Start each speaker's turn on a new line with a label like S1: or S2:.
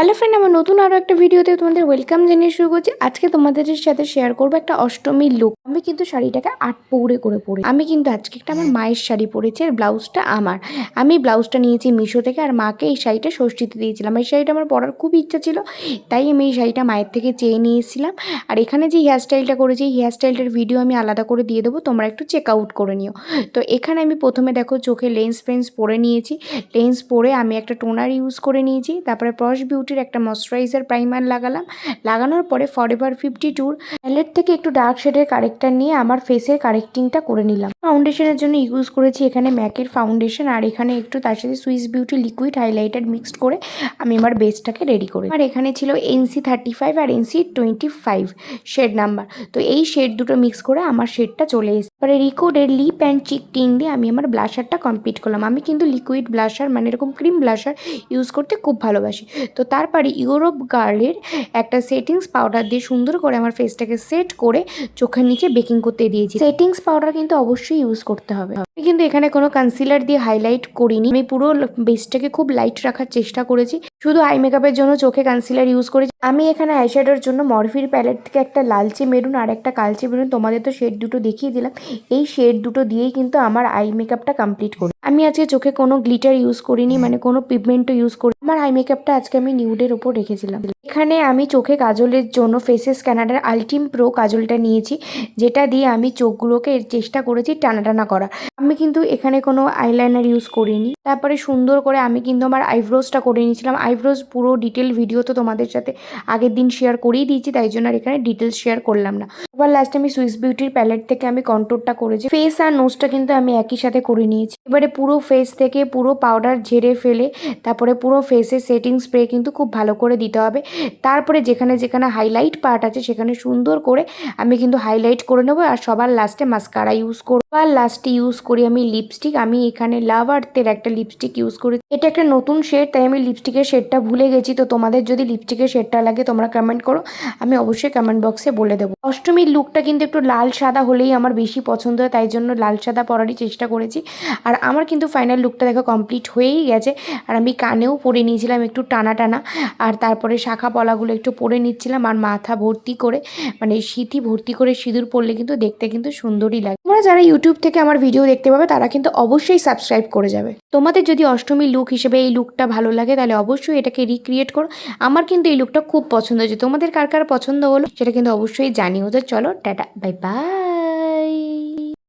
S1: Hello friend আমার নতুন আরও একটা ভিডিওতে তোমাদের ওয়েলকাম জানিয়ে শুরু করছি। আজকে তোমাদের সাথে শেয়ার করব একটা অষ্টমীর লুক আমি কিন্তু শাড়িটাকে আট পৌড়ে করে পরি আমি কিন্তু আজকে একটা আমার মায়ের শাড়ি পরেছি আর ব্লাউজটা আমার। আমি ব্লাউজটা নিয়েছি মিশো থেকে আর মাকে এই শাড়িটা ষষ্ঠীতে দিয়েছিলাম। এই শাড়িটা আমার পরার খুব ইচ্ছা ছিল, তাই আমি এই শাড়িটা মায়ের থেকে চেয়ে নিয়ে এসেছিলাম আর এখানে যে হেয়ারস্টাইলটা করেছি, এই হেয়ারস্টাইলটার ভিডিও আমি আলাদা করে দিয়ে দেবো। তোমরা একটু চেক আউট করে নিও। তো এখানে আমি প্রথমে দেখো চোখে লেন্স ফেন্স পরে নিয়েছি। লেন্স পরে আমি একটা টোনার ইউজ করে নিয়েছি। তারপরে প্রস বিউটির একটা ময়শ্চারাইজার প্রাইমার লাগালাম। লাগানোর পরে ফরএভার ফিফটি টুর প্যালেট থেকে একটু ডার্ক শেডের কারেক্টার নিয়ে আমার ফেসের কারেক্টিংটা করে নিলাম। ফাউন্ডেশনের জন্য ইউজ করেছি এখানে ম্যাকের ফাউন্ডেশন আর এখানে একটু তার সাথে Swiss beauty liquid highlighter mixed করে আমি আমার বেসটাকে রেডি করি আর এখানে ছিল এনসি থার্টি ফাইভ আর NC twenty five shade number তো এই শেড দুটো মিক্স করে আমার শেডটা চলে এসেছে। এবারে রিকোডের লিপ অ্যান্ড চিক টিং দিয়ে আমি আমার ব্লাশারটা কমপ্লিট করলাম। আমি কিন্তু লিকুইড ব্লাশার মানে এরকম ক্রিম ব্লাশার ইউজ করতে খুব ভালোবাসি। তো তারপরে ইউরোপ গার্লের একটা সেটিংস পাউডার দিয়ে সুন্দর করে আমার ফেসটাকে সেট করে চোখের নিচে বেকিং করতে দিয়েছি। সেটিংস পাউডার কিন্তু অবশ্যই ইউজ করতে হবে। আমি কিন্তু এখানে কোনো কনসিলার দিয়ে হাইলাইট করিনি। আমি পুরো বেসটাকে খুব লাইট রাখার চেষ্টা করেছি। শুধু আই মেকআপের জন্য চোখে কনসিলার ইউজ করেছি। আমি এখানে আইশ্যাডোর জন্য মরফির প্যালেট থেকে একটা লালচে মেরুন আর একটা কালচে মেরুন তোমাদের তো শেড দুটো দেখিয়ে দিলাম। এই শেড দুটো দিয়েই কিন্তু আমার আই মেকআপটা কমপ্লিট করি। আমি আজকে চোখে কোনো গ্লিটার ইউজ করিনি মানে কোনো পিগমেন্টও ইউজ করি আমার আই মেকআপটা আজকে আমি নিউডের ওপর রেখেছিলাম। এখানে আমি চোখে কাজলের জন্য ফেসেস স্ক্যানারের আলটিম প্রো কাজলটা নিয়েছি, যেটা দিয়ে আমি চোখগুলোকে চেষ্টা করেছি টানা টানা করা। আমি কিন্তু এখানে কোনো আইলাইনার ইউজ করিনি। তারপরে সুন্দর করে আমি কিন্তু আমার আইব্রোজটা করে নিয়েছিলাম। আইব্রোজ পুরো ডিটেল ভিডিও তো তোমাদের সাথে আগের দিন শেয়ার করেই দিয়েছি, তাই জন্য আর এখানে ডিটেলস শেয়ার করলাম না। এবার লাস্টে আমি সুইস বিউটির প্যালেট থেকে আমি কন্ট্রোলটা করেছি। ফেস আর নোজটা কিন্তু আমি একই সাথে করে নিয়েছি। এবারে পুরো ফেস থেকে পুরো পাউডার ঝেড়ে ফেলে, তারপরে পুরো ফেসে সেটিং স্প্রে কিন্তু খুব ভালো করে দিতে হবে। তারপরে যেখানে যেখানে হাইলাইট পার্ট আছে, সেখানে সুন্দর করে আমি কিন্তু হাইলাইট করে নেব আর সবার লাস্টে মাস্কারা ইউজ করব। আর লাস্টে ইউজ করি আমি লিপস্টিক আমি এখানে লাভ আর্থের একটা লিপস্টিক ইউজ করি। এটা একটা নতুন শেড তাই আমি লিপস্টিকের শেডটা ভুলে গেছি। তো তোমাদের যদি লিপস্টিকের শেডটা লাগে, তোমরা কমেন্ট করো। আমি অবশ্যই কমেন্ট বক্সে বলে দেবো। অষ্টমীর লুকটা কিন্তু একটু লাল সাদা হলেই আমার বেশি পছন্দ হয়, তাই জন্য লাল সাদা পরারই চেষ্টা করেছি। আর আমার কিন্তু ফাইনাল লুকটা দেখো কমপ্লিট হয়েই গেছে। আর আমি কানেও পরে নিয়েছিলাম একটু টানা টানা। আর তারপরে শাখা পলাগুলো একটু পরে নিচ্ছিলাম। আর মাথা ভর্তি করে মানে সিথি ভর্তি করে সিঁদুর পরলে কিন্তু দেখতে কিন্তু সুন্দরই লাগে। তোমরা যারা ইউটিউব থেকে আমার ভিডিও দেখতে পাবে, তারা কিন্তু অবশ্যই সাবস্ক্রাইব করে যাবে। তোমাদের যদি অষ্টমী লুক হিসেবে এই লুকটা ভালো লাগে, তাহলে অবশ্যই এটাকে রিক্রিয়েট করো। আমার কিন্তু এই লুকটা খুব পছন্দ হয়েছে। তোমাদের কার কার পছন্দ হলো, সেটা কিন্তু অবশ্যই জানিও। তো চলো, টাটা বাই বাই